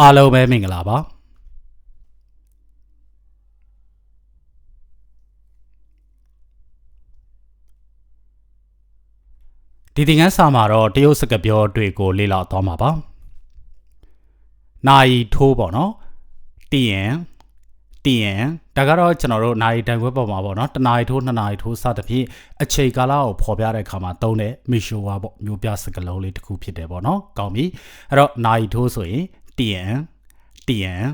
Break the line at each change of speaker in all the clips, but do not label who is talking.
အားလုံးပဲမင်္ဂလာပါဒီသင်ခန်းစာမှာတော့တရုတ်စကားပြောတွေကိုလေ့လာသွားမှာပါ။နိုင်ထိုးပေါ့နော်။တီယန်တီယန်ဒါကတော့ကျွန်တော်တို့နိုင်တန်ခွဲပေါ်မှာပေါ့နော်။တနိုင်ထိုးနှစ်နိုင်ထိုးစသဖြင့်အချိန်ကာလကိုဖော်ပြတဲ့အခါမှာသုံးတဲ့မီရှိုဝါပေါ့မျိုးပြစကားလုံးလေးတစ်ခုဖြစ်တယ်ပေါ့နော်။ကောင်းပြီ။အဲ့တော့နိုင်ထိုးဆိုရင် တီယန်တီယန်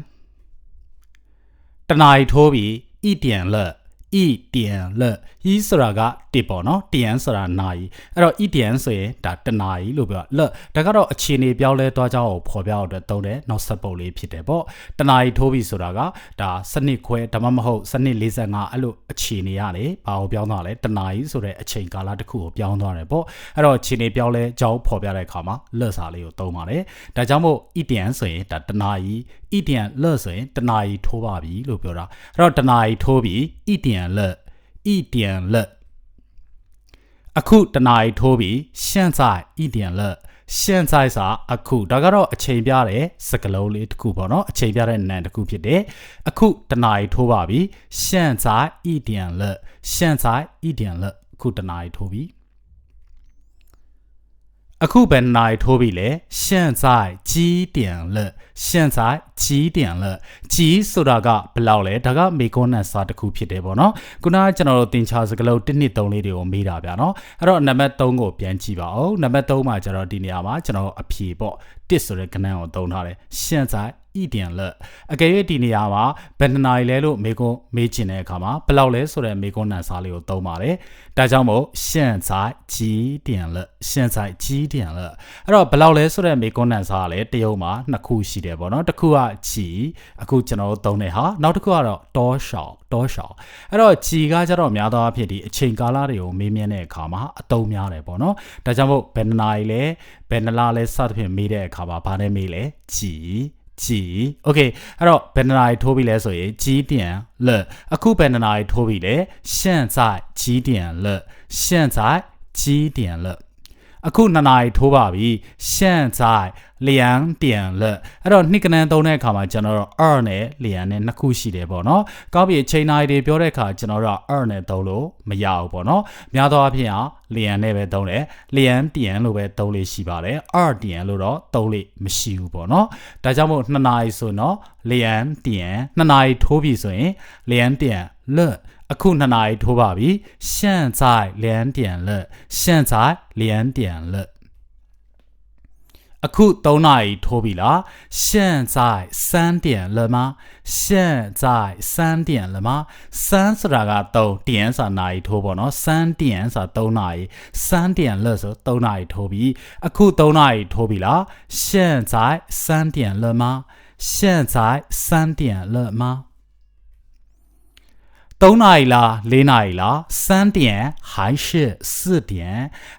တနိုင်ထိုး ပြီးဤတီယန်လက်ဤတီယန်လက်ဤဆိုတာကတစ်ပေါ့နော်တီယန်ဆိုတာနိုင်အဲ့တော့ဤတီယန်ဆိုရင်ဒါတနိုင်လို့ပြောလက်ဒါကတော့အခြေအနေပြောင်းလဲသွားကြအောင်ဖော်ပြအောင်အတွက်သုံးတဲ့နောက်ဆက်ပုတ်လေးဖြစ်တယ်ပေါ့တနိုင်ထိုးပြီးဆိုတာကဒါစနစ်ခွဲဒါမှမဟုတ်စနစ်45အဲ့လိုအခြေအနေရတယ်ဘာကိုပြောင်းသွားလဲတနိုင်ဆိုတဲ့အချိန်ကာလတစ်ခုကိုပြောင်းသွားတယ်ပေါ့အဲ့တော့အခြေအနေပြောင်းလဲကြောင်းဖော်ပြတဲ့အခါမှာလက်စာလေးကိုသုံးပါတယ်ဒါကြောင့်မို့ဤတီယန်ဆိုရင်ဒါတနိုင် ETN လက်ဆိုရင်တနာရီထိုးပါပြီလို့ပြောတာအဲ့တော့တနာရီထိုးပြီ ETN လက် ETN လက်အခုတနာရီထိုးပြီရှန့်ဆိုင် ETN လက်ရှန်ဆိုင်စာအခုဒါကတော့အချိန်ပြတဲ့စကလုံးလေးတစ်ခုပေါ့နော်အချိန်ပြတဲ့နံတစ်ခုဖြစ်တယ်အခုတနာရီထိုးပါပြီရှန်ဆိုင်အီဒီယန်လက်ရှန်ဆိုင်အီဒီယန်လက်အခုတနာရီထိုးပြီအခုဘယ်နာရီထိုးပြီလဲရှန်ဆိုင်ကြီးတန်လက်现在几点了几ဆိုတာကဘယ်လောက်လဲဒါကမေကွန်နတ်စာတစ်ခုဖြစ်တယ်ပေါ့နော်ခုနကကျွန်တော်တို့သင်ချာစကလုံး1 2 3လေးတွေကိုမေးတာဗျာနော်အဲ့တော့နံပါတ်3ကိုပြန်ကြည့်ပါဦးနံပါတ်3မှာကျတော့ဒီနေရာမှာကျွန်တော်အဖြေပေါ့1ဆိုတဲ့ကဏ္ဍကိုသုံးထားတယ်现在一点了အကယ်၍ဒီနေရာမှာဘယ်နှစ်နာရီလဲလို့မေကွန်မေးချင်တဲ့အခါမှာဘယ်လောက်လဲဆိုတဲ့မေကွန်နတ်စာလေးကိုသုံးပါတယ်ဒါကြောင့်မို့现在几点了现在几点了အဲ့တော့ဘယ်လောက်လဲဆိုတဲ့မေကွန်နတ်စာကလည်းတရုတ်မှာနှစ်ခုရှိ တယ်ပေါ့နော်တစ်ခုကချီအခုကျွန်တော်တို့သုံးတဲ့ဟာနောက်တစ်ခုကတော့တောရှောင်တောရှောင်အဲ့တော့ချီကကျတော့များသောအားဖြင့်ဒီအချိန်ကာလတွေကိုမေးမြန်းတဲ့အခါမှာအတုံးများတယ်ပေါ့နော်ဒါကြောင့်မို့ဘယ်နှနာရီလဲဘယ်နှလားလဲစသဖြင့်မေးတဲ့အခါမှာဘာနဲ့မေးလဲချီချီ okay အဲ့တော့ဘယ်နှနာရီထိုးပြီလဲဆိုရင်ជីပြန်လအခုဘယ်နှနာရီထိုးပြီလဲ现在几点了现在几点了 အခုနှစ်နာရီထိုးပါပြီရှန့်ဆိုင်လျံပြန်လက်အဲ့တော့နှစ်ကနန်းသုံးတဲ့အခါမှာကျွန်တော်တို့ r နဲ့လျံနဲ့နှစ်ခုရှိတယ်ပေါ့နော်ကောင်းပြီချိန်နာရီတွေပြောတဲ့အခါကျွန်တော်တို့ r နဲ့သုံးလို့မရဘူးပေါ့နော်များသောအားဖြင့်အားလျံနဲ့ပဲသုံးတယ်လျံပြန်လို့ပဲသုံးလို့ရှိပါတယ် r ပြန်လို့တော့သုံးလို့မရှိဘူးပေါ့နော်ဒါကြောင့်မို့နှစ်နာရီဆိုတော့လျံပြန်နှစ်နာရီထိုးပြီဆိုရင်လျံပြန်လက် အခု2နာရီထိုးပါပြီ现在两点了现在两点了အခု3နာရီထိုးပြီလား现在3点了吗现在3点了吗3ဆိုတာက3点ဆိုတာနာရီထိုးပေါ့နော်3点ဆိုတာ3နာရီ3点了ဆို3နာရီထိုးပြီအခု3နာရီထိုးပြီလား现在3点了吗现在3点了吗 3နာရီလား4နာရီလား3点还是4点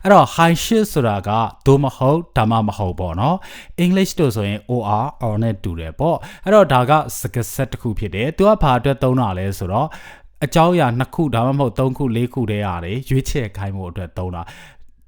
အဲ့တော့还是ဆိုတာကဒိုမဟုတ်ဒါမှမဟုတ်ပေါ့နော် English တို့ဆိုရင် OR or နဲ့တူတယ်ပေါ့အဲ့တော့ဒါကစကားဆက်တစ်ခုဖြစ်တယ်သူကဘာအတွက်သုံးတာလဲဆိုတော့အကြောင်းအရာနှစ်ခုဒါမှမဟုတ်သုံးခုလေးခုတည်းရတယ်ရွေးချယ်ခိုင်းဖို့အတွက်သုံးတာ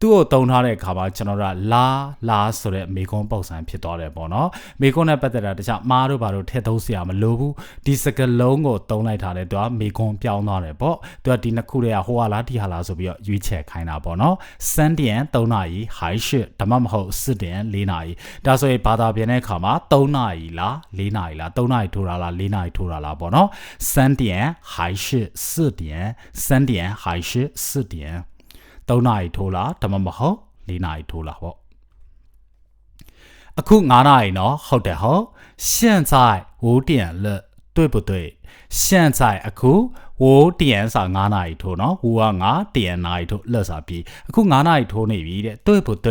သူ့ကိုတုံထားတဲ့အခါမှာကျွန်တော်တို့ကလာလာဆိုတဲ့မေကွန်းပုံစံဖြစ်သွားတယ်ပေါ့နော်မေကွန်းနဲ့ပတ်သက်တာတခြားမားတို့ဘာတို့ထည့်သုံးစရာမလိုဘူးဒီစကလုံးကိုတုံးလိုက်တာလေသူကမေကွန်းပြောင်းသွားတယ်ပေါ့သူကဒီနှစ်ခုတည်းကဟိုဟာလားဒီဟာလားဆိုပြီးတော့ရွေးချယ်ခိုင်းတာပေါ့နော်စန်တန်3နာရီဟိုင်းရှစ်ဒါမှမဟုတ်စစ်တန်4နာရီဒါဆိုရင်ဘာသာပြန်တဲ့အခါမှာ3နာရီလား4နာရီလား3နာရီထိုးတာလား4နာရီထိုးတာလားပေါ့နော်စန်တန်ဟိုင်းရှစ်စစ်တန်စန်တန်ဟိုင်းရှစ်စစ်တန် 3နာရီထိုးလားဒါမှမဟုတ်4နာရီထိုးလားပေါ့အခု9နာရီနော်ဟုတ်တယ်ဟုတ်现在5点了对不对现在အခု 5点စာ9နာရီထိုးနော်5က9点နာရီထိုးလက်စာပြီးအခု9နာရီထိုးနေပြီတဲ့对不对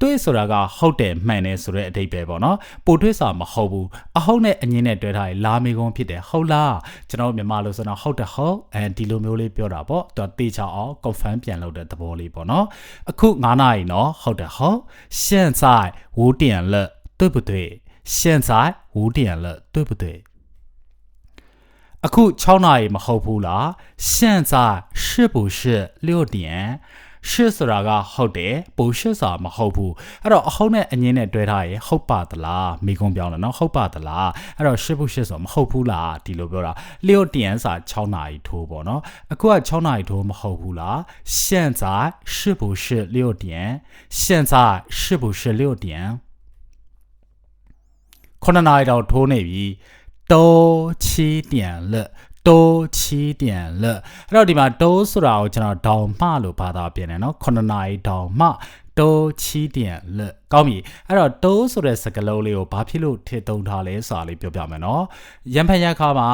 对ဆိုတာကဟုတ်တယ်မှန်တယ်ဆိုတဲ့အဓိပ္ပာယ်ပေါ့နော်ပို့ထွေးစာမဟုတ်ဘူးအဟုတ်နဲ့အငင်းနဲ့တွဲထားရင်လာမေကုန်းဖြစ်တယ်ဟုတ်လားကျွန်တော်မြန်မာလိုဆိုတော့ဟုတ်တယ်ဟုတ်အဲဒီလိုမျိုးလေးပြောတာပေါ့သူကတေချာအောင် confirm ပြန်လုပ်တဲ့သဘောလေးပေါ့နော်အခု9နာရီနော်ဟုတ်တယ်ဟုတ်现在5点了对不对现在5点了对不对 အခု6နာရီမဟုတ်ဘူးလား现在是不是6点 ရှစ်ဆိုတာကဟုတ်တယ်ပိုရှစ်ဆိုတာမဟုတ်ဘူးအဲ့တော့အဟုတ်နဲ့အငင်းနဲ့တွဲထားရင်ဟုတ်ပါသလားမိကုံပြောင်းတယ်နော်ဟုတ်ပါသလားအဲ့တော့ရှစ်ဖို့ရှစ်ဆိုတာမဟုတ်ဘူးလားဒီလိုပြောတာလျှို့တန်စာ6နာရီထိုးပေါ့နော်အခုက6နာရီထိုးမဟုတ်ဘူးလား现在是不是六点现在是不是六点9နာရီတော့ထိုးနေပြီ 都七点了。တိုးချီးပြန်လအဲ့တော့ဒီမှာတိုးဆိုတာကိုကျွန်တော်ဒေါင်မလို့ဘာသာပြန်တယ်နော်9နာရီဒေါင်မတိုးချီးပြန်လကောင်းပြီအဲ့တော့တိုးဆိုတဲ့စကားလုံးလေးကိုဘာဖြစ်လို့ထည့်သုံးထားလဲဆိုတာလေးပြောပြမယ်နော်ရန်ဖန်ရခါမှာ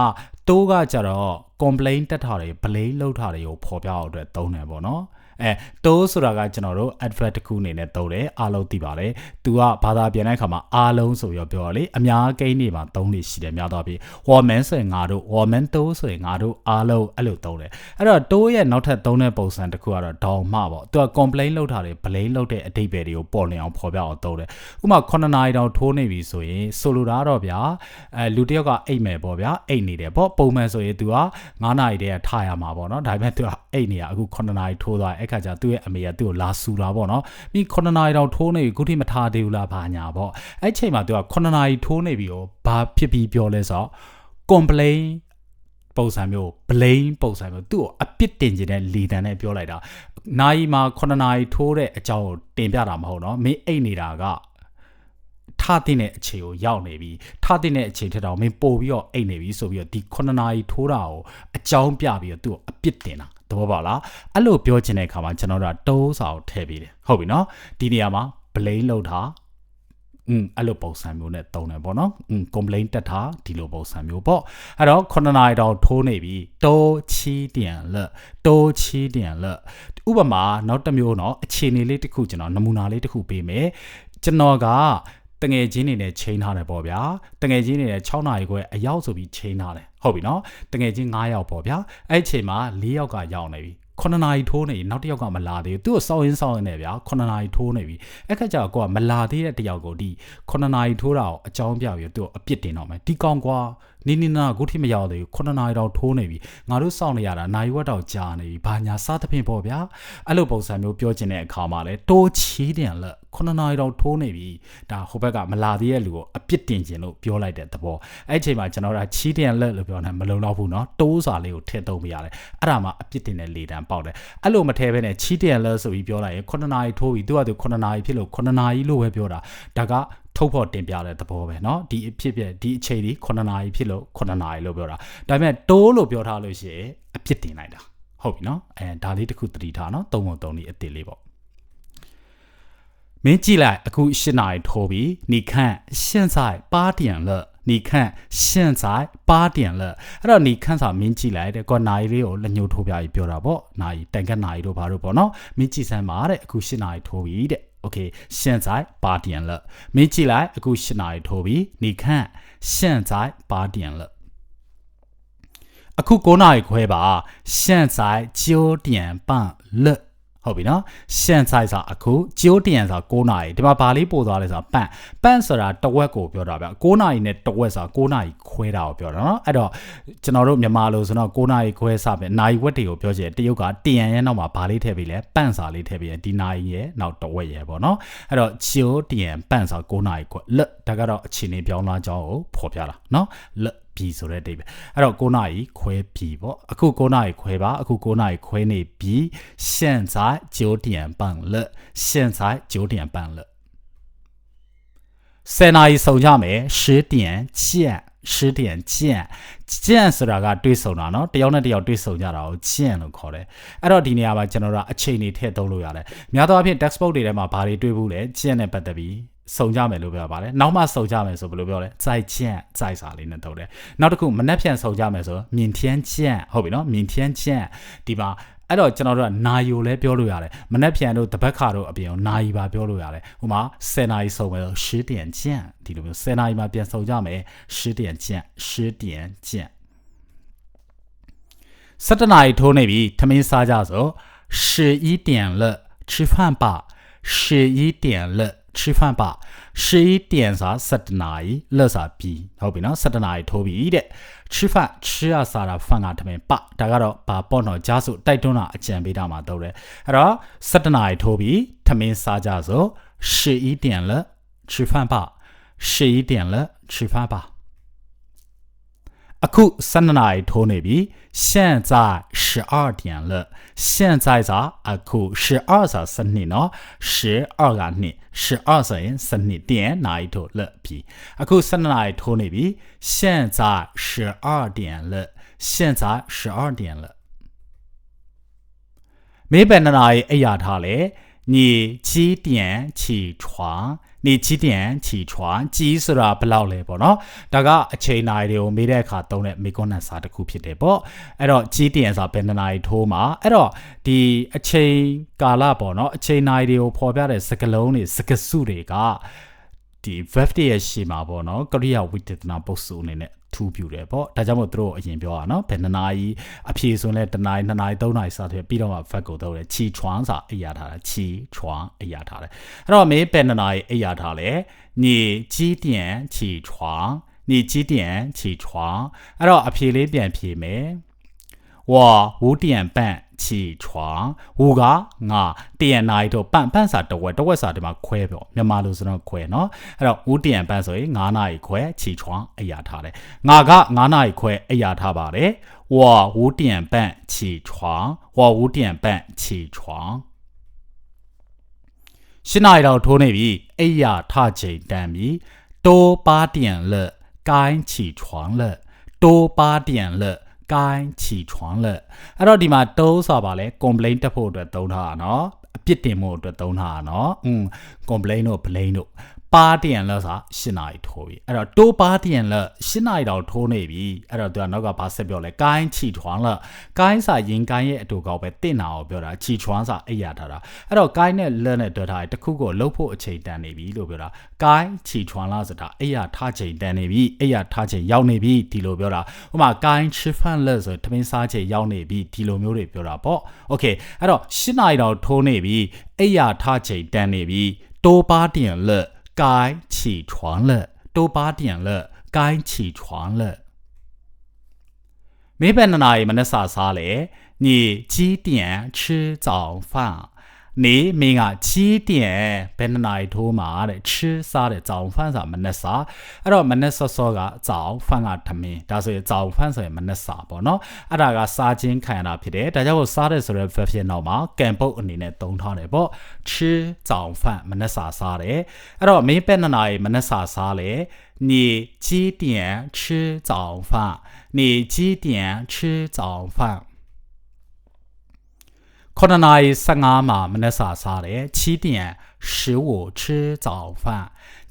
တိုးကကြတော့ complaint တက်ထားတယ် blame လောက်ထားတယ်ကိုဖော်ပြအောင်အတွက်သုံးတယ်ပေါ့နော် အဲတိုးဆိုတာကကျွန်တော်တို့ advert တစ်ခုအနေနဲ့သုံးတယ်အားလုံးသိပါတယ်။ तू ကဘာသာပြန်တဲ့အခါမှာအားလုံးဆိုပြီးပြောရလေအများကိန်းတွေမှာသုံးနေရှိတယ်များတော့ပြီ။ woman ဆိုရင်ငါတို့ woman တိုးဆိုရင်ငါတို့အားလုံးအဲ့လိုသုံးတယ်။အဲ့တော့တိုးရဲ့နောက်ထပ်သုံးတဲ့ပုံစံတစ်ခုကတော့ဒေါင်မပေါ့။ तू က complain လုပ်ထားတယ် blame လုပ်တဲ့အတိတ်ပဲတွေကိုပေါ်နေအောင်ဖော်ပြအောင်သုံးတယ်။ဥပမာ9နာရီတောင်ထိုးနေပြီဆိုရင်ဆိုလိုတာတော့ဗျာအဲလူတစ်ယောက်ကအိတ်မယ်ပေါ့ဗျာအိတ်နေတယ်ပေါ့ပုံမှန်ဆိုရင် तू က9နာရီတည်းကထားရမှာပေါ့နော်ဒါပေမဲ့ तू ကအိတ်နေရအခု9နာရီထိုးသွားအဲ့ ခါကျသူ့ရဲ့အမေကသူ့ကိုလာဆူတာပေါ့နော်ပြီး9နာရီတောင်ထိုးနေပြီခုထိမထားသေးဘူးလားဘာညာပေါ့အဲ့ချိန်မှာသူက9နာရီထိုးနေပြီကိုဘာဖြစ်ပြီးပြောလဲဆိုတော့ complain ပုံစံမျိုး blame ပုံစံမျိုးသူ့ကိုအပြစ်တင်ခြင်းနဲ့လီတန်နဲ့ပြောလိုက်တာနိုင်မှာ9နာရီထိုးတဲ့အကြောင်းကိုတင်ပြတာမဟုတ်နော်မင်းအိတ်နေတာကထားတဲ့အခြေကိုရောက်နေပြီထားတဲ့အခြေထက်တော့မင်းပို့ပြီးတော့အိတ်နေပြီဆိုပြီးတော့ဒီ9နာရီထိုးတာကိုအကြောင်းပြပြီးတော့သူ့ကိုအပြစ်တင်တာ သဘောပေါက်လားအဲ့လိုပြောချင်တဲ့အခါမှာကျွန်တော်တို့ကတုံးစာကိုထည့်ပေးတယ်ဟုတ်ပြီနော်ဒီနေရာမှာ blame လောက်တာอืมအဲ့လိုပုံစံမျိုးနဲ့တုံတယ်ပေါ့နော်อืม complaint တက်တာဒီလိုပုံစံမျိုးပေါ့အဲ့တော့9နာရီတောင်ထိုးနေပြီတိုးချီတင်လက်တိုးချီတင်လက်ဥပမာနောက်တစ်မျိုးเนาะအခြေအနေလေးတစ်ခုကျွန်တော်နမူနာလေးတစ်ခုပေးမယ်ကျွန်တော်ကတငယ်ချင်းနေနဲ့ချိန်ထားတယ်ပေါ့ဗျာတငယ်ချင်းနေနဲ့6နာရီခွဲအရောက်ဆိုပြီးချိန်ထားတယ် ဟုတ်ပြီနော်တငယ်ချင်း9ယောက်ပေါ့ဗျာအဲ့အချိန်မှာ4ယောက်ကရောက်နေပြီ9နာရီထိုးနေနောက်တစ်ယောက်ကမလာသေးဘူးသူ့ကိုစောင်းရင်းစောင်းရင်းနဲ့ဗျာ9နာရီထိုးနေပြီအဲ့ခါကျတော့ကိုကမလာသေးတဲ့တယောက်ကိုဒီ9နာရီထိုးတာကိုအကြောင်းပြပြီးသူ့ကိုအပြစ်တင်တော့မယ်ဒီကောင်ကွာ နီနီနာကိုထိမရောက်သေးဘူး9နာရီတော့ထိုးနေပြီငါတို့စောင့်နေရတာနိုင်ဝက်တော့ကြာနေပြီဘာညာစားသဖြင့်ပေါ့ဗျာအဲ့လိုပုံစံမျိုးပြောချင်တဲ့အခါမှာလဲတိုးချီးတယ်လက်9နာရီတော့ထိုးနေပြီဒါဟိုဘက်ကမလာသေးတဲ့လူကိုအပြစ်တင်ခြင်းလို့ပြောလိုက်တဲ့သဘောအဲ့ချိန်မှာကျွန်တော်တို့ချီးတယ်လက်လို့ပြောနေမလုံတော့ဘူးเนาะတိုးစာလေးကိုထည့်သုံးပြရတယ်အဲ့ဒါမှအပြစ်တင်တဲ့လေတံပေါက်တယ်အဲ့လိုမထည့်ဘဲနဲ့ချီးတယ်လက်ဆိုပြီးပြောလိုက်ရင်9နာရီထိုးပြီသူကသူ9နာရီဖြစ်လို့9နာရီလို့ပဲပြောတာဒါက ထုတ်ဖို့တင်ပြတဲ့သဘောပဲเนาะဒီအဖြစ်ပြဒီအချိန်ဒီ9နာရီဖြစ်လို့9နာရီလို့ပြောတာဒါပေမဲ့တိုးလို့ပြောထားလို့ရှိရင်အပြစ်တင်လိုက်တာဟုတ်ပြီเนาะအဲဒါလေးတစ်ခုသတိထားเนาะသုံးပုံသုံးနည်းအစ်စ်လေးပေါ့မင်းကြည့်လိုက်အခု8နာရီထိုးပြီ你看现在8点了你看现在8点了အဲ့တော့你看စာမင်းကြည့်လိုက်တဲ့ကောနာရီလေးကိုလက်ညှိုးထိုးပြပြီးပြောတာပေါ့နာရီတန်ကက်နာရီတို့ဘာတို့ပေါ့နော်မင်းကြည့်စမ်းပါတဲ့အခု8နာရီထိုးပြီတဲ့ OK，现在八点了，没起来，我洗哪一头皮？你看，现在八点了。啊，可过哪一块吧？现在九点半了。 ဟုတ်ပြီနော်ရှန်ဆိုင်စာအခုကျိုးတရံစာ9နာရီဒီမှာဗာလေးပို့သွားလဲဆိုတာပန့်ပန့်ဆိုတာတဝက်ကိုပြောတာဗျ9နာရီနဲ့တဝက်ဆိုတာ9နာရီခွဲတာကိုပြောတာနော်အဲ့တော့ကျွန်တော်တို့မြန်မာလိုဆိုတော့9နာရီခွဲစပဲနိုင်ဝက်တွေကိုပြောချင်တရုတ်ကတရံရဲ့နောက်မှာဗာလေးထည့်ပြီးလဲပန့်စာလေးထည့်ပြီးဒီနာရီရဲ့နောက်တဝက်ရဲ့ပေါ့နော်အဲ့တော့ကျိုးတရံပန့်စာ9နာရီခွဲလက်ဒါကတော့အချိန်လေးပြောင်းလာကြောင်းကိုဖော်ပြတာနော်လက် ပြီဆိုတဲ့အတိတ်ပဲအဲ့တော့9နာရီခွဲပြီပေါ့အခု9နာရီခွဲပါအခု9นาရီခွဲနေပြီ现在9点半了现在9点半了10နာရီစုံကြမယ်10点见10点见见ဆိုတာကတွေးဆုံတာเนาะတယောက်နဲ့တယောက်တွေးဆုံကြတာကို见လို့ခေါ်တယ်အဲ့တော့ဒီနေရာမှာကျွန်တော်တို့အချိန်နေထည့်သုံးလို့ရတယ်များသောအားဖြင့် textbook တွေထဲမှာဘာတွေတွေးဘူးလဲ见နဲ့ပတ်သက်ပြီး စုံကြမယ်လို့ပြောပါတယ်နောက်မှစုံကြမယ်ဆိုဘယ်လိုပြောလဲ在见在စာလေးနဲ့ထုတ်တယ်နောက်တစ်ခုမနှက်ဖြန်စုံကြမယ်ဆို明天见ဟုတ်ပြီနော်明天见ဒီမှာအဲ့တော့ကျွန်တော်တို့ကနာယိုလဲပြောလို့ရတယ်မနှက်ဖြန်တို့တပတ်ခါတို့အပြင်နာယီပါပြောလို့ရတယ်ဟိုမှာ10နာရီစုံမယ်ဆို10点见ဒီလိုမျိုး10နာရီမှာပြန်စုံကြမယ်10点见10点见17နာရီထိုးနေပြီထမင်းစားကြဆို11点了吃饭吧11点了 吃饭吧十一点စာ7နာရီလက်စာပြီးဟုတ်ပြီနော်7နာရီထိုးပြီတဲ့吃饭吃ရစားတာဖန်ကထမင်းပဒါကတော့ဘာပေါ့နော်ကြားစုတိုက်တွန်းတာအကြံပေးတာမှာတော့တယ်အဲ့တော့7နာရီထိုးပြီထမင်းစားကြစို့11点了吃饭吧11点了吃饭吧 အခု12နာရီထိုးနေပြီ现在12点了现在စာအခု12စာစနစ်နော်12ကနှစ်12ဆိုရင်စနစ်点နာရီထိုးလက်ပြီအခု12နာရီထိုးနေပြီ现在12点了现在12点了မေးဘယ်နှစ်နာရီအိပ်ရထားလဲ你几点起床 နေချီတန်ချီချွာကြီးဆိုတာဘယ်လောက်လဲပေါ့နော်ဒါကအချိန်နာရီတွေကိုမေးတဲ့အခါသုံးတဲ့မေကွန်နန်စာတစ်ခုဖြစ်တယ်ပေါ့အဲ့တော့ကြီးတန်စာဘယ်နှစ်နာရီထိုးမှာအဲ့တော့ဒီအချိန်ကာလပေါ့နော်အချိန်နာရီတွေကိုဖော်ပြတဲ့စကလုံးတွေစကစုတွေက ဒီ verb တွေရဲ့ရှေ့မှာပေါ့နော်ကရိယာဝိသေသနာပုတ်စုအနေနဲ့ထူးပြူတယ်ပေါ့ဒါကြောင့်မို့သူတို့အရင်ပြောတာနော်ဘယ်နှစ်နာရီအဖြေဆိုလဲတနာရီနှစ်နာရီသုံးနာရီစသဖြင့်ပြီးတော့မှ verb ကိုတော့တယ်ချီချွမ်းစာအိပ်ရထားတယ်ချီချွမ်းအိပ်ရထားတယ်အဲ့တော့မေးဘယ်နှစ်နာရီအိပ်ရထားလဲ你几点起床你几点起床အဲ့တော့အဖြေလေးပြန်ဖြေမယ်我五点半 起床，五个啊，点那一头半半啥的位，的位啥地方快不？你马路是那快喏，还有五点半所以我那一块起床，哎呀他嘞，我个我那一块，哎呀他吧嘞，我五点半起床，我五点半起床。ရှင်းနိုင်တော့ထိုးနေပြီအိယာထချိန်တန်ပြီတိုးပါတင်လက်ကိုင်းချီထွန်လက်တိုးပါတင်လက် ကိုင်းချီချွန်လက်အဲ့တော့ဒီမှာတုံးဆိုတာပါလဲ complaint တက်ဖို့အတွက်သုံးထားတာเนาะအပြစ်တင်ဖို့အတွက်သုံးထားတာเนาะอืม complaint တို့ blame တို့ ပါတန်လဲဆိုရှင်းနာရီထိုးပြီအဲ့တော့တိုးပါတန်လဲရှင်းနာရီတော့ထိုးနေပြီအဲ့တော့သူကနောက်ကဘာဆက်ပြောလဲကိုင်းချီထွန်းလဲကိုင်းစာရင်ကိုင်းရဲ့အတူကောက်ပဲတင့်နာကိုပြောတာချီထွန်းစာအိပ်ရထားတာအဲ့တော့ကိုင်းနဲ့လက်နဲ့တွေ့ထားတယ်တခုကိုလှုပ်ဖို့အချိန်တန်နေပြီလို့ပြောတာကိုင်းချီထွန်းလားဆိုတာအိပ်ရထားချိန်တန်နေပြီအိပ်ရထားချိန်ရောက်နေပြီဒီလိုပြောတာဥပမာကိုင်းချီဖန်လက်ဆိုထမင်းစားချိန်ရောက်နေပြီဒီလိုမျိုးတွေပြောတာပေါ့โอเคအဲ့တော့ရှင်းနာရီတော့ထိုးနေပြီအိပ်ရထားချိန်တန်နေပြီတိုးပါတင်လက် 该起床了，都八点了，该起床了。没本的那也没得啥啥嘞？你几点吃早饭？ 你明啊几点ဘယ်နှစ်နာရီထိုးမှာတဲ့吃စားတဲ့早饭စားမနေ့စားအဲ့တော့မနေ့စောစောက早饭ကထမင်းဒါဆိုရင်早饭ဆိုရင်မနေ့စားပေါ့နော်အဲ့ဒါကစားခြင်းခံရတာဖြစ်တယ်ဒါကြောင့်စားတဲ့ဆိုတဲ့ verb ဖြစ်နောက်မှာကံပုတ်အနေနဲ့သုံးထားတယ်ပေါ့吃早饭မနေ့စားစားတယ်အဲ့တော့မင်းပဲနှစ်နာရီမနေ့စားစားလေ你几点吃早饭你几点吃早饭 9နာရီ15မှာမနက်စာစားတယ်7点15吃早饭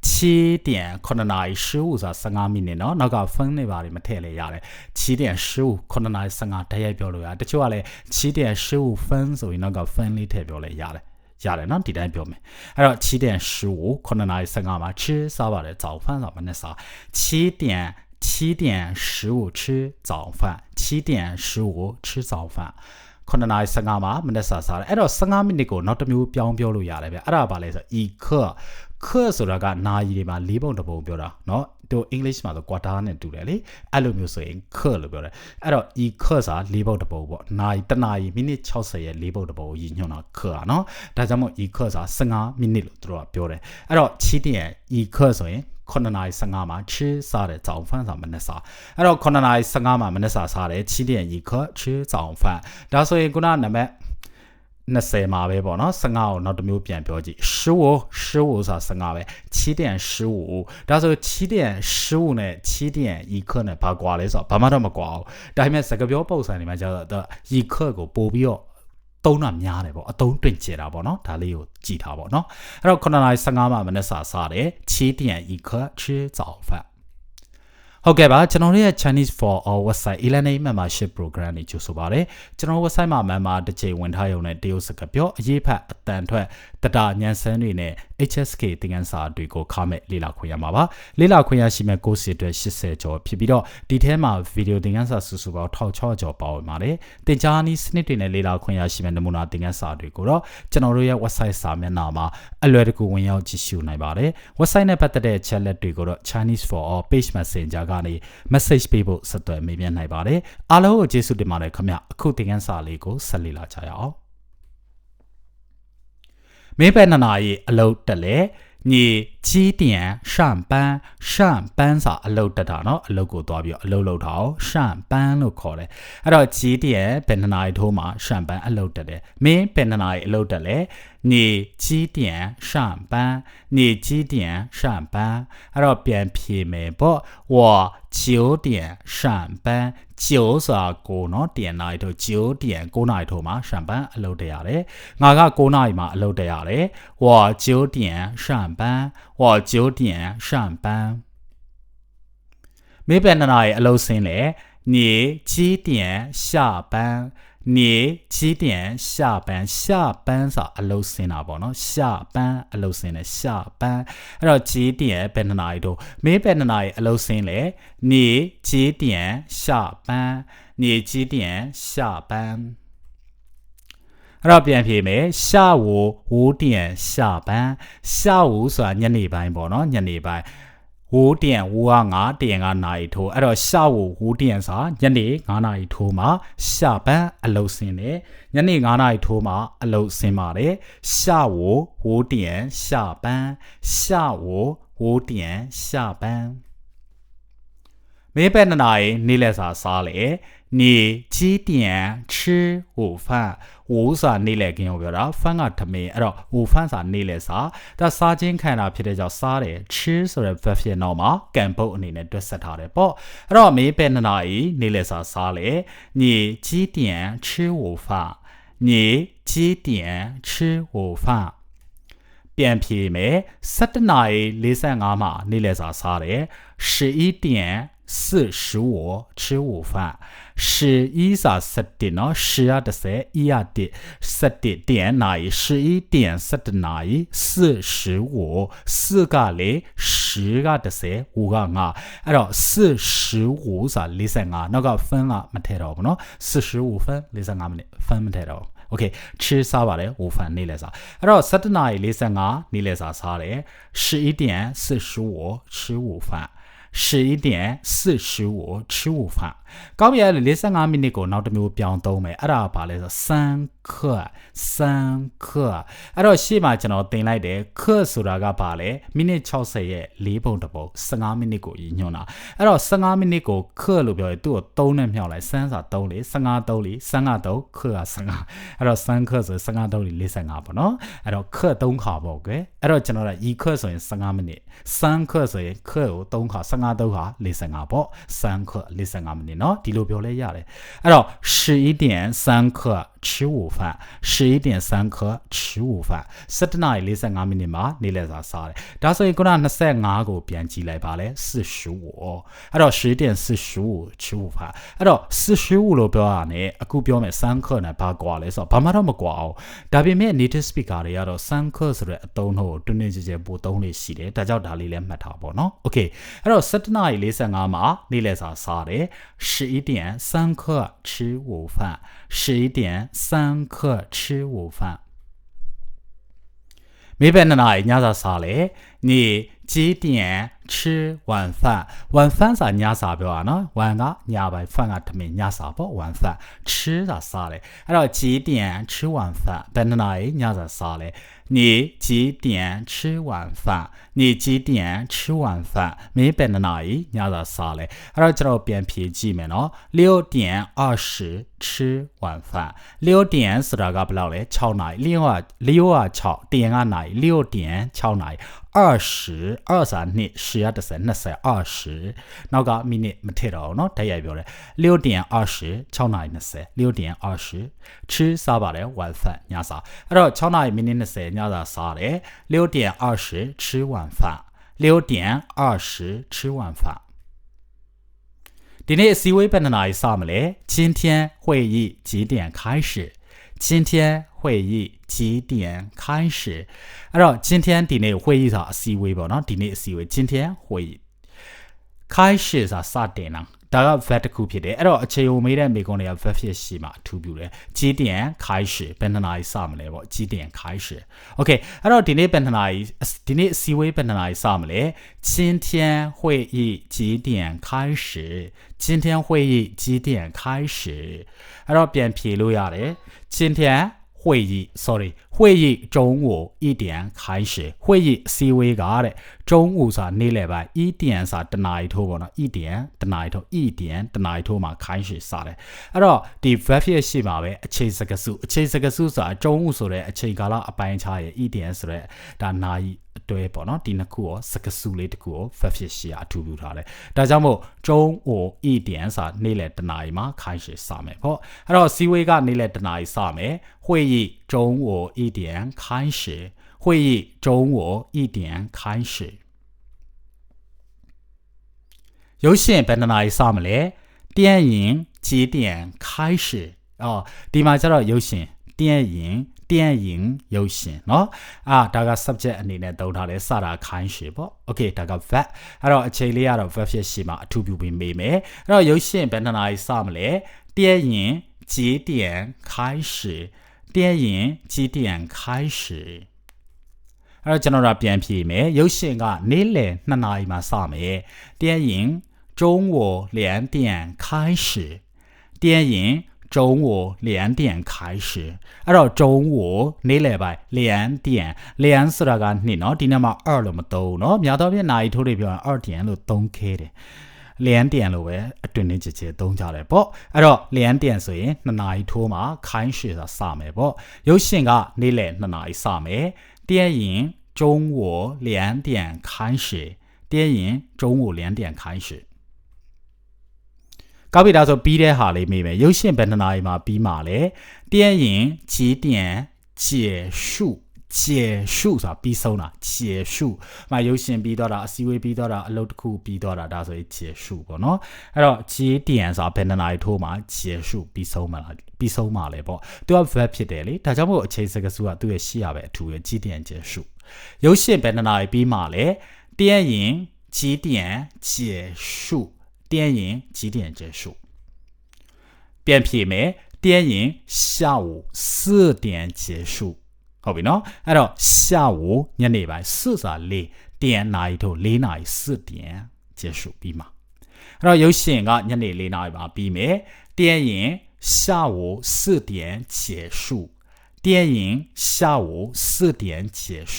7点9နာရီ15ဆို15မိနစ်เนาะနောက်ကဖုန်းနေပါတယ်မထည့်လဲရတယ်7点15 9နာရီ15တရက်ပြောလို့ရတချို့ကလည်း7点15ဖုန်းဆိုရင်နောက်ကဖုန်းလေးထည့်ပြောလဲရတယ်ရတယ်နော်ဒီတိုင်းပြောမယ်အဲ့တော့7点15 9နာရီ15မှာ吃စားပါတယ်早饭ဆိုမနက်စာ7点7点15吃早饭7点15吃早饭 9နာရီ15မှာမနက်စာစားတယ်အဲ့တော့15မိနစ်ကိုနောက်တစ်မျိုးပြောင်းပြောလို့ရတယ်ဗျအဲ့ဒါဘာလဲဆိုဤခ ခွဆိုတာကနာရီတွေမှာ၄ပုံတစ်ပုံပြောတာเนาะတို့ English မှာဆို quarter နဲ့တူတယ်လေအဲ့လိုမျိုးဆိုရင်ခွလို့ပြောတယ်အဲ့တော့ e ခွစာ၄ပုံတစ်ပုံပေါ့နာရီတစ်နာရီမိနစ်60ရဲ့၄ပုံတစ်ပုံကိုညွှန်းတာခွอ่ะเนาะဒါကြောင့်မို့ e ခွစာ15မိနစ်လို့တို့ကပြောတယ်အဲ့တော့ချီးတင်ရဲ့ e ခွဆိုရင်9နာရီ15မှာချီစားတဲ့ကြောင်ဖန်စာမနက်စာအဲ့တော့9နာရီ15မှာမနက်စာစားတယ်ချီးတင်ရဲ့ e ခွချီကြောင်ဖန်ဒါဆိုရင်ခုနနံပါတ် 20မှာပဲပေါ့နော်15ကိုနောက်တစ်မျိုးပြန်ပြောကြည့်15 15ဆို15ပဲ7点15ဒါဆို7点15နဲ့7点一刻နဲ့ဘာကွာလဲဆိုတော့ဘာမှတော့မကွာဘူးဒါပေမဲ့စကားပြောပုံစံတွေမှာကျတော့一刻ကိုပို့ပြီးတော့သုံးတာများတယ်ပေါ့အသုံးတွင်ကျတာပေါ့နော်ဒါလေးကိုကြည်ထားပေါ့နော်အဲ့တော့9နာရီ15မှာမနေ့စာစားတယ်7点一刻吃早饭 ဟုတ်ကဲ့ပါကျွန်တော်တို့ရဲ့ Chinese for All website e-learning membership program တွေကြိုဆိုပါရစေကျွန်တော် website မှာ member တစ်ချိန်ဝင်ထားရုံနဲ့တရုတ်စကားပြောအရေးဖတ်အတန်ထွက် တတညံစန်းတွေနဲ့ HSK သင်ခန်းစာတွေကိုခါမဲ့လေ့လာခွင့်ရမှာပါလေ့လာခွင့်ရရှိမဲ့ course အတွက်80ကျော်ဖြစ်ပြီးတော့ဒီထဲမှာ video သင်ခန်းစာစုစုပေါင်း1600ကျော်ပါဝင်ပါတယ်သင်ကြားနည်းစနစ်တွေနဲ့လေ့လာခွင့်ရရှိမဲ့နမူနာသင်ခန်းစာတွေကိုတော့ကျွန်တော်တို့ရဲ့ website စာမျက်နှာမှာအလွယ်တကူဝင်ရောက်ကြည့်ရှုနိုင်ပါတယ် website နဲ့ပတ်သက်တဲ့ chat လက်တွေကိုတော့ Chinese for all page messenger ကနေ message ပေးဖို့ဆက်သွယ်မေးမြန်းနိုင်ပါတယ်အားလုံးကိုကျေးဇူးတင်ပါတယ်ခင်ဗျအခုသင်ခန်းစာလေးကိုဆက်လေ့လာကြရအောင် မင်းပဲနနာရီအလုတ်တက်လေညီကြီးတန်ရှမ်ပန်းရှမ်ပန်းစာအလုတ်တက်တာเนาะအလုတ်ကိုသွားပြီးအလုတ်လောက်တာကိုရှမ်ပန်းလို့ခေါ်တယ်အဲ့တော့ကြီးတန်ဘယ်နနာရီထိုးမှာရှမ်ပန်းအလုတ်တက်တယ်မင်းဘယ်နနာရီအလုတ်တက်လဲ你几点上班？你几点上班？အဲ့တော့ပြန်ဖြေမယ်ပေါ့我九点上班 ကျိုးစာကိုနော်တန်နိုင်တို့ကျိုးတန်9နိုင်တို့မှာရှမ်ပန်အလုပ်တရတယ်ငါက9နိုင်မှာအလုပ်တရတယ်ဝါကျိုးတန်ရှမ်ပန်ဝါကျိုးတန်ရှမ်ပန်မေဘန်နာရဲ့အလုပ်စင်းလေ你几点下班？ 你几点下班下班ဆိုအလုပ်ဆင်းတာပေါ့နော်下班အလုပ်ဆင်းတယ်下班အဲ့တော့几点ဘယ်နှစ်နာရီတို့မေးဘယ်နှစ်နာရီအလုပ်ဆင်းလဲ你几点下班你几点下班အဲ့တော့ပြန်ဖြေမယ်下午五点下班下午ဆိုတာညနေပိုင်းပေါ့နော်ညနေပိုင်း ဝူတန်ဝူက9တန်ကနာရီထိုးအဲ့တော့ရှာဝူဝူတန်စာညနေ9နာရီထိုးမှာရှာပန်းအလုတ်ဆင်းတယ်ညနေ9နာရီထိုးမှာအလုတ်ဆင်းပါတယ်ရှာဝူဝူတန်ရှာပန်းရှာဝူဝူတန်ရှာပန်းမေပဲနနာရီနေ့လက်စာစားလေ 你几点吃午饭ဝိုးစာနေလေကင်းကိုပြောတာဖန်ကထမင်းအဲ့တော့ဝိုဖန်စာနေလေစာဒါစားချင်းခံတာဖြစ်တဲ့ကြောင့်စားတယ် cheer ဆိုတဲ့ verb ဖြစ်တော့မှာကံပုတ်အနေနဲ့တွက်ဆက်ထားတယ်ပေါ့အဲ့တော့မေးပဲနနာဤနေလေစာစားလေ你几点吃午饭你几点吃午饭ပြန်ဖြေမယ်7နာရီ45မှာနေလေစာစားတယ်11点四十五吃午饭， 十一啥十点呢？十啊的十一啊的十点点哪一？十一点十的哪一？四十五四个嘞，十个的十五个啊，အဲ့တော့四十五啥45那个分啊မထည့်တော့ဘူးเนาะ45分45မိနစ်分မထည့်တော့ Okay 吃စားပါတယ်午饭နေ့လည်စာအဲ့တော့7နာရီ45နေ့လည်စာစားတယ်11点45吃午饭十一点四十五吃午饭 ကောင်းပြီအဲ့လေ45မိနစ်ကိုနောက်တစ်မျိုးပြောင်းသုံးမယ်အဲ့ဒါကဘာလဲဆိုစံခစံခအဲ့တော့ရှေ့မှာကျွန်တော်တင်လိုက်တယ်ခဆိုတာကဘာလဲမိနစ်60ရဲ့၄ပုံတစ်ပုံ15မိနစ်ကိုညွှန်းတာအဲ့တော့15မိနစ်ကိုခလို့ပြောရင်သူ့ကို3နဲ့မြှောက်လိုက်စမ်းစာ3လေ15 3လေစမ်းက3ခက15အဲ့တော့စမ်းခဆို15 3လေ45ပေါ့နော်အဲ့တော့ခ3ခါပေါ့ကွယ်အဲ့တော့ကျွန်တော်ကဤခဆိုရင်15မိနစ်စမ်းခဆိုရင်ခကို3ခါ15 3ခါ45ပေါ့စမ်းခ45မိနစ်နော်ဒီလိုပြောလဲရတယ်အဲ့တော့11点3克吃午饭11点3克吃午饭7နာရီ45မိနစ်မှာနေ့လည်စာစားတယ်ဒါဆိုရင်ခုန25ကိုပြန်ကြည့်လိုက်ပါလေ45အဲ့တော့11点45吃午饭အဲ့တော့45လို့ပြောရတာ ਨੇ အခုပြောမယ်3克နဲ့ဘာကွာလဲဆိုတော့ဘာမှတော့မကွာအောင်ဒါပေမဲ့ native speaker တွေကတော့3克ဆိုတဲ့အသုံးနှုန်းကိုတွင်းတွင်းကြဲကြဲပို့သုံးလေးရှိတယ်ဒါကြောင့်ဒါလေးလည်းမှတ်ထားပါတော့ okay အဲ့တော့7နာရီ45မှာနေ့လည်စာစားတယ်11点3克吃午饭 十一点三刻吃午饭。没别的哪一家子啥嘞？你几点吃晚饭？晚饭啥伢啥表啊？呢？晚个伢白饭啊，他们伢啥不晚饭？吃啥啥嘞？然后几点吃晚饭？别的哪一伢子啥嘞？你几点吃晚饭？你几点吃晚饭？没别的哪一伢子啥嘞？然后这边脾气没喏，六点二十吃晚饭。六点是那个不老嘞？敲哪？六啊六啊敲点啊哪？六点敲哪？二十二三二十一的三那三二十，那个米尼没听到喏，太也表了。六点二十，超哪那三？六点二十吃啥吧嘞？晚饭伢啥？阿罗超哪米尼那三伢啥啥嘞？六点二十吃晚饭，六点二十吃晚饭。今天是为本哪一啥么嘞？今天会议几点开始？今天会议。几点开始အဲ့တော့今天ဒီနေ့会议ဆိုတာအစည်းအဝေးပေါ့နော်ဒီနေ့အစည်းအဝေး今天会议开始ဆိုတာစတင်တာဒါက vet တစ်ခုဖြစ်တယ်အဲ့တော့အခြေုံမေးတဲ့မိကုန်းတွေက vet ဖြစ်ရှိမှာအထူးပြုတယ်ကြီး点开始ဘယ်နှစ်နာရီစမလဲပေါ့ကြီး点开始 okay အဲ့တော့ဒီနေ့ဘယ်နှစ်နာရီဒီနေ့အစည်းအဝေးဘယ်နှစ်နာရီစမလဲ今天会议几点开始今天会议几点开始အဲ့တော့ပြန်ဖြေလို့ရတယ်今天 会议，sorry，会议中午一点开始。会议 C 位噶的，中午啥你来吧，一点啥的哪一头不呢？一点的哪一头？一点的哪一头嘛？开始啥的？အဲ့တော့ဒီ verb ရဲ့ရှိမှာပဲအခြေစကားစုအခြေစကားစုဆိုတာ中午ဆိုတဲ့အခြေကာလအပိုင်းခြားရဲ့一点ဆိုတဲ့ဒါနာယီ အတွဲပေါ့နော်ဒီနှစ်ခုရောစကားစုလေးတစ်ခုရော verb ဖြစ်ရှိရအထူးပြုထားတယ်ဒါကြောင့်မို့中午一点စာနေ့လယ်တနာရီမှာ开始စမယ်ပေါ့အဲ့တော့စီဝေးကနေ့လယ်တနာရီစမယ်会议中午一点开始会议中午一点开始有线ဘယ်နှစ်နာရီစမလဲ电影几点开始အော်ဒီမှာကျတော့ရုပ်ရှင်电影 电影ရုပ်ရှင်เนาะအာဒါက subject အနေနဲ့သုံးထားတယ်စတာခိုင်းရှပေါ့ okay ဒါက verb အဲ့တော့အချိန်လေးကတော့ verb ဖြစ်ရှိမှာအထူးပြုပြီးမေးမယ်အဲ့တော့ရုပ်ရှင်ဘယ်နှစ်နာရီစမလဲ电影几点开始电影几点开始အဲ့တော့ကျွန်တော်တို့ပြန်ဖြေမယ်ရုပ်ရှင်ကနေ့လယ်2နာရီမှာစမယ်电影中午两点开始电影 中午两点开始အဲ့တော့中午နေ့လယ်ပိုင်း两点两ဆိုတာကနှစ်เนาะဒီနေ့မှာ2လို့မသုံးเนาะများသောဖြင့်နာရီထိုးတွေပြောရင်2点လို့သုံးခဲတယ်လျန်တန်လို့ပဲအတွင်နေချေချေသုံးကြတယ်ပေါ့အဲ့တော့လျန်တန်ဆိုရင်2နာရီထိုးမှာခိုင်းရှေ့စာစမယ်ပေါ့ရုပ်ရှင်ကနေ့လယ်2နာရီစမယ်电影中午两点开始电影中午两点开始 ကောက်ပြီဒါဆိုပြီးတဲ့ဟာလေးမေးမယ်ရုပ်ရှင်ဘယ်နှစ်နာရီမှာပြီးမှာလဲ电影几点结束结束ဆိုတာပြီးဆုံးတာ结束မရုပ်ရှင်ပြီးတော့တာအစည်းအဝေးပြီးတော့တာအလုပ်တစ်ခုပြီးတော့တာဒါဆိုရင်结束ပေါ့နော်အဲ့တော့几点ဆိုတာဘယ်နှစ်နာရီထိုးမှာ结束ပြီးဆုံးမှာလားပြီးဆုံးမှာလဲပေါ့သူက verb ဖြစ်တယ်လေဒါကြောင့်မို့အခြေစကားစုကသူ့ရဲ့ရှိရပဲအထူးရဲ့几点结束ရုပ်ရှင်ဘယ်နှစ်နာရီပြီးမှာလဲ电影几点结束 电影几点结束ပြန်ဖြေမယ်电影下午4点结束ဟုတ်ပြီနော်အဲ့တော့下午ညနေပိုင်း4စာ4点နာရီထို့4နာရီ4点结束ပြီးမှာအဲ့တော့ရုပ်ရှင်ကညနေ4နာရီမှာပြီးမယ်电影下午4点结束电影下午4点结束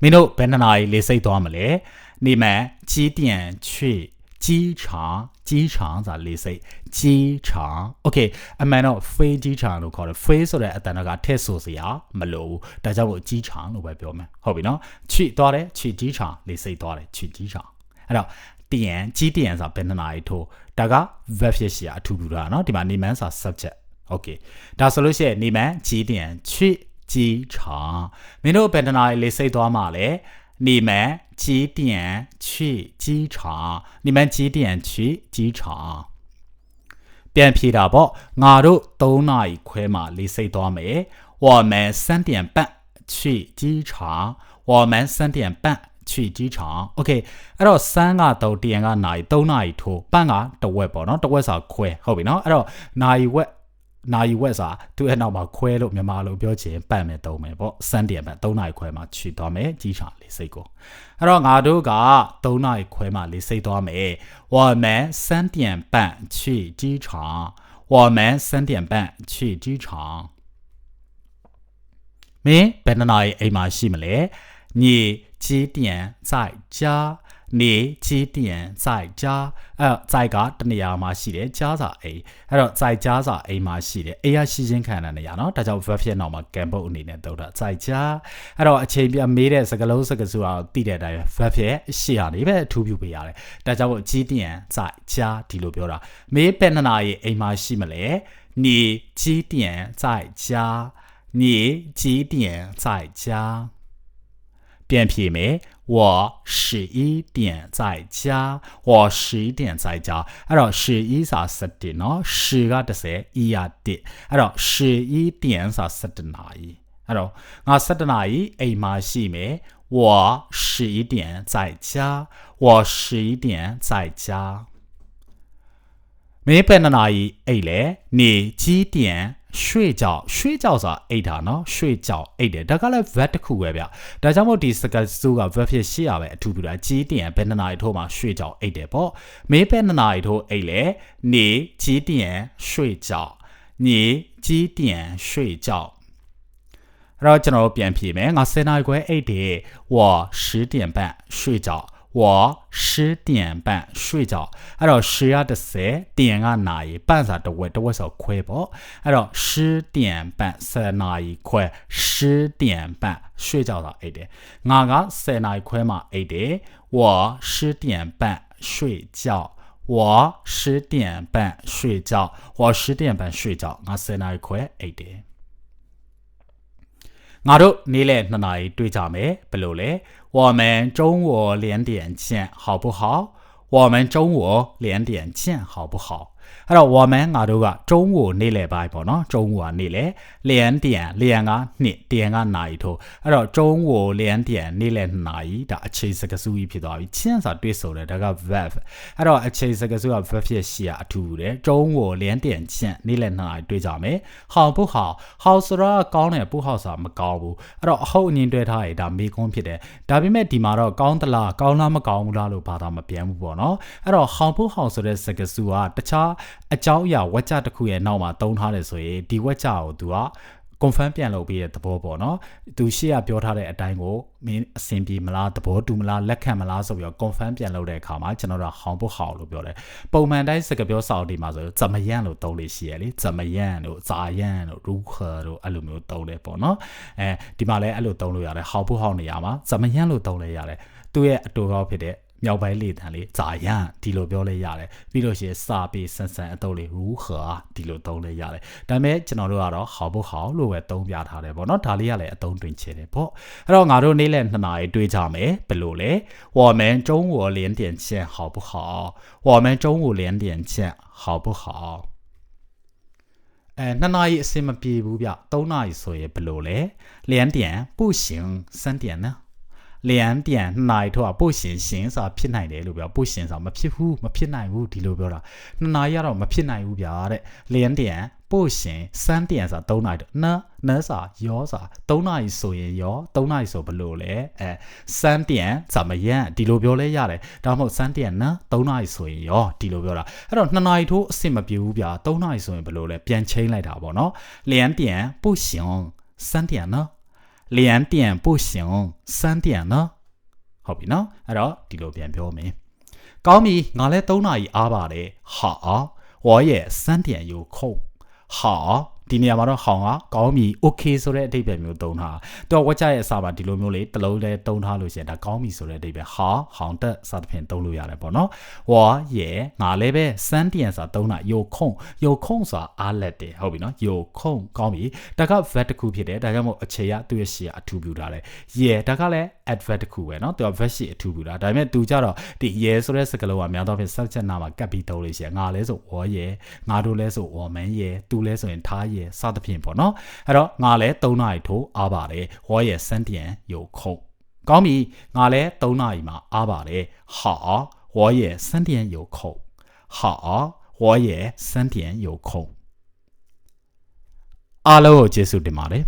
မင်းတို့ဘယ်နှစ်နာရီလေးစိတ်သွားမလဲ 你们几点去机场？机场ဆိုတာလေးစိတ်ကြီးချောင် Okay အမှန်တော့ face ကြီးချောင်လို့ခေါ်တယ် face ဆိုတဲ့အတန်ကထည့်ဆိုစရာမလိုဘူးဒါကြောင့်မို့ကြီးချောင်လို့ပဲပြောမယ်ဟုတ်ပြီနော်ခြိသွားတယ်ခြိကြီးချောင်လေးစိတ်သွားတယ်ခြိကြီးချောင်အဲ့တော့တည်ရန်ကြီးတည်ရန်ဆိုတာဘယ်နှနာရီထိုးဒါက verb ဖြစ်ရှိရာအထူးတူတာနော်ဒီမှာနေမန်းဆိုတာ subject Okay ဒါဆိုလို့ရှိရင်နေမန်းကြီးတည်ရန်ခြိကြီးချောင်မင်းတို့ဘယ်နှနာရီလေးစိတ်သွားမှလဲ 你们几点去机场？你们几点去机场？ပြန်ဖြေတာပေါ့ငါတို့3နာရီခွဲမှလေးစိတ်သွားမယ်我们3点半去机场我们3点半去机场 okay အဲ့တော့3ကတော့တန်ကနိုင်3နာရီထိုးပန့်ကတဝက်ပေါ့နော်တဝက်စာခွဲဟုတ်ပြီနော်အဲ့တော့နိုင်ဝက် နာယီဝက်စာသူ့အနောက်မှာခွဲလို့မြန်မာလိုပြောချင်ပတ်မယ်တုံးမယ်ပေါ့စန်းတရံပတ်3နာရီခွဲမှာချီသွားမယ်ကြီးချာလေးစိတ်ကိုအဲ့တော့ငါတို့က3နာရီခွဲမှာလေးစိတ်သွားမယ်ဝါမန်စန်းတရံပတ်ချီကြီးချာဝါမန်စန်းတရံပတ်ချီကြီးချာမင်းဘယ်နှနာရီအိမ်မှာရှိမလဲညီကြီးတရံ在家 နေကြီးတန်စိုက်ကြားအဲစိုက်ကတနေရာမှာရှိတယ်ကြားစာအိမ်အဲ့တော့စိုက်ကြားစာအိမ်မှာရှိတယ်အိမ်ရရှိချင်းခံရတဲ့နေရာနော်ဒါကြောင့် verb ဖြစ်နောက်မှာ can ဘုတ်အနေနဲ့သုံးတာစိုက်ကြားအဲ့တော့အချိန်ပြမေးတဲ့စကားလုံးစကားစုအောင်သိတဲ့အတိုင်း verb ဖြစ်ရှိရနေပဲအထူးပြုပေးရတယ်ဒါကြောင့်ကြီးတန်စိုက်ကြားဒီလိုပြောတာမေးပဲနှစ်နာရီအိမ်မှာရှိမလဲနေကြီးတန်စိုက်ကြား你几点在家？ပြန်ဖြေမယ် 我十一点在家，我十一点在家。အဲ့တော့十一စာ17နော်十က30 e ရ1အဲ့တော့十一点စာ17နာရီအဲ့တော့ငါ17နာရီအိမ်မှာရှိမယ်我十一点在家，我十一点在家。မင်းပဲနှစ်နာရီအိတ်လေနေကြီး点 ရွှေ့ကြောက်ရွှေ့ကြောက်ဆိုတာအိတ်တာနော်ရွှေ့ကြောက်အိတ်တယ်ဒါကလည်း vet တစ်ခုပဲဗျဒါကြောင့်မို့ဒီစကားစုက vet ဖြစ်ရှေ့ရပဲအထူးပြတာကြီးတင်ဘယ်နှစ်နာရီထိုးမှရွှေ့ကြောက်အိတ်တယ်ပေါ့မင်းပဲနှစ်နာရီထိုးအိတ်လေနေကြီးတင်ရွှေ့ကြောက်နေကြီးတင်ရွှေ့ကြောက်အဲ့တော့ကျွန်တော်တို့ပြန်ဖြေမယ်ငါ10နာရီခွဲအိတ်တယ်我10点半睡觉 我十点半睡觉အဲ့တော့10ရ30点ကနာရီ半စာတစ်ဝက်တစ်ဝက်ဆိုခွဲပေါ့အဲ့တော့10点半10နာရီခွဲ10点半睡觉တော့အိတ်တယ်ငါက10နာရီခွဲမှအိတ်တယ်我10点半睡觉我十点半睡觉我十点半睡觉ငါ10နာရီခွဲအိတ်တယ်ငါတို့နေ့လယ်2နာရီတွေ့ကြမယ်ဘယ်လိုလဲ 我们中午连点见好不好？我们中午连点见好不好？ အဲ့တော့ဝါမန်ငါတို့ကကျုံးကိုနေလေပိုင်းပေါ့နော်ကျုံးကိုကနေလေလျံတန်လျံကနှစ်တန်ကနိုင်ထိုးအဲ့တော့ကျုံးကိုလျံတန်နေလေနိုင်ဒါအခြေစကစုကြီးဖြစ်သွားပြီချင်းစာတွေ့ဆိုတယ်ဒါက verb အဲ့တော့အခြေစကစုက verb ဖြစ်ရှိရအထူးတယ်ကျုံးကိုလျံတန်ချင်းနေလေနိုင်တွေ့ကြမယ်ဟောင်ဖို့ဟောင်ဟောင်စရာကောင်းတယ်ဖို့ဟောင်စာမကောင်းဘူးအဲ့တော့အဟုတ်အငင်းတွေ့ထားရင်ဒါမေကွန်းဖြစ်တယ်ဒါပေမဲ့ဒီမှာတော့ကောင်းသလားကောင်းလားမကောင်းဘူးလားလို့ဘာသာမပြန်ဘူးပေါ့နော်အဲ့တော့ဟောင်ဖို့ဟောင်ဆိုတဲ့စကစုကတခြားအကြောင်းအရာဝက်ကြတစ်ခုရဲ့နောက်မှာတုံးထားတယ်ဆိုရင်ဒီဝက်ကြကို तू က confirm ပြန်လုပ်ပြီးတဲ့သဘောပေါ့နော်သူရှေ့ကပြောထားတဲ့အတိုင်းကိုမင်းအဆင်ပြေမလားသဘောတူမလားလက်ခံမလားဆိုပြီးတော့ confirm ပြန်လုပ်တဲ့အခါမှာကျွန်တော်တို့ဟောင်းဖို့ဟောင်းလို့ပြောတယ်ပုံမှန်တိုင်းစကားပြောစာအုပ်ဒီမှာဆိုဇမယန်လို့သုံးလို့ရှိရလေဇမယန်လို့ဇာယန်လို့ရူခါလို့အဲ့လိုမျိုးသုံးတယ်ပေါ့နော်အဲဒီမှာလည်းအဲ့လိုသုံးလို့ရတယ်ဟောင်းဖို့ဟောင်းနေရမှာဇမယန်လို့သုံးလဲရတယ်သူ့ရဲ့အတူတော်ဖြစ်တဲ့ မြောက်ပိုင်းလေတံလေးဇာယန်ဒီလိုပြောလဲရတယ်ပြီးလို့ရှိရင်စာပေဆန်ဆန်အတုပ်လေးရူးခါဒီလိုသုံးလဲရတယ်ဒါပေမဲ့ကျွန်တော်တို့ကတော့ဟောက်ဖို့ဟောက်လို့ပဲသုံးပြထားတယ်ပေါ့နော်ဒါလေးကလည်းအသုံးတွင်ချေတယ်ပေါ့အဲ့တော့ငါတို့နေ့လယ်2နာရီတွေးကြမယ်ဘယ်လိုလဲ我们中午两点见好不好我们中午两点见好不好အဲနှစ်နာရီအဆင်မပြေဘူးဗျ၃နာရီဆိုရင်ဘယ်လိုလဲ两点不行三点呢 两点နိုင်ထို့ပို့ရှင်ရှင်ဆိုတာဖြစ်နိုင်တယ်လို့ပြောပို့ရှင်ဆိုတာမဖြစ်ဘူးမဖြစ်နိုင်ဘူးဒီလိုပြောတာနှစ်နာရီကတော့မဖြစ်နိုင်ဘူးဗျာတဲ့两点ပို့ရှင်3点ဆိုတာ3နာရီနနစာရောစာ3နာရီဆိုရင်ရော3နာရီဆိုဘလို့လဲအဲ3点怎么样ဒီလိုပြောလဲရတယ်ဒါမှမဟုတ်3点န3နာရီဆိုရင်ရောဒီလိုပြောတာအဲ့တော့2နာရီထိုးအဆင်မပြေဘူးဗျာ3နာရီဆိုရင်ဘလို့လဲပြန်ချိန်လိုက်တာပေါ့နော်两点不行3点呢 两点不行三点呢ဟုတ်ပြီနော်အဲ့တော့ဒီလိုပြန်ပြောမယ်ကောင်းပြီငါလည်း3နာရီအားပါတယ်ဟာ我也3点有空好 ဒီနေရာမှာတော့ဟောင်ကကောင်းပြီ okay ဆိုတဲ့အဓိပ္ပာယ်မျိုးသုံးထားသူကဝကြရဲ့အစာမှာဒီလိုမျိုးလေတလုံးလဲသုံးထားလို့ရှိရင်ဒါကောင်းပြီဆိုတဲ့အဓိပ္ပာယ်ဟာဟောင်တက်စသဖြင့်သုံးလို့ရတယ်ပေါ့နော်ဝါရဲ့ငါလည်းပဲစမ်းတရံစာသုံးတာယိုခုံယိုခုံစာအားလက်တယ်ဟုတ်ပြီနော်ယိုခုံကောင်းပြီဒါက verb တစ်ခုဖြစ်တယ်ဒါကြောင့်မို့အခြေရသူ့ရဲ့ရှေ့ကအထူးပြုထားတယ်ရဲ့ဒါကလည်း adverb တစ်ခုပဲနော်သူက verb ရှေ့အထူးပြုထားဒါပေမဲ့သူကြတော့ဒီရဲ့ဆိုတဲ့စကားလုံးကများသောဖြင့်စောက်ချက်နာမှာကပ်ပြီးသုံးလို့ရှိရင်ငါလည်းဆိုဝါရဲ့ငါတို့လည်းဆိုဝါမန်ရဲ့သူလည်းဆိုရင်ထားရစသဖြင့်ပေါ့နော်အဲ့တော့ငါလဲ3နာရီထိုးအားပါတယ်ဝါရဲ့စန်းတန်ယိုခုံကောင်းပြီငါလဲ3နာရီမှာအားပါတယ်ဟာ我也三点有空好我也三点有空အားလုံးကိုကျေးဇူးတင်ပါတယ်